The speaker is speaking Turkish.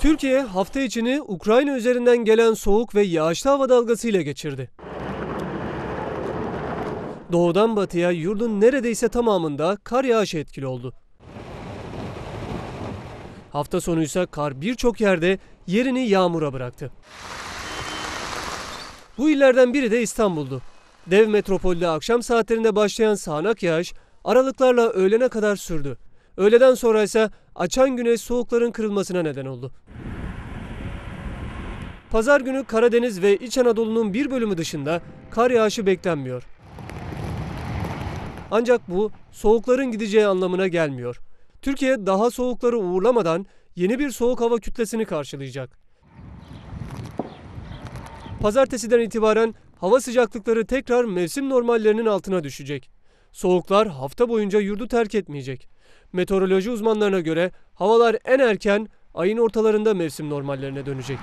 Türkiye hafta içini Ukrayna üzerinden gelen soğuk ve yağışlı hava dalgasıyla geçirdi. Doğudan batıya yurdun neredeyse tamamında kar yağışı etkili oldu. Hafta sonu ise kar birçok yerde yerini yağmura bıraktı. Bu illerden biri de İstanbul'du. Dev metropolde akşam saatlerinde başlayan sağanak yağış aralıklarla öğlene kadar sürdü. Öğleden sonra ise açan güneş soğukların kırılmasına neden oldu. Pazar günü Karadeniz ve İç Anadolu'nun bir bölümü dışında kar yağışı beklenmiyor. Ancak bu soğukların gideceği anlamına gelmiyor. Türkiye daha soğukları uğurlamadan yeni bir soğuk hava kütlesini karşılayacak. Pazartesiden itibaren hava sıcaklıkları tekrar mevsim normallerinin altına düşecek. Soğuklar hafta boyunca yurdu terk etmeyecek. Meteoroloji uzmanlarına göre havalar en erken ayın ortalarında mevsim normallerine dönecek.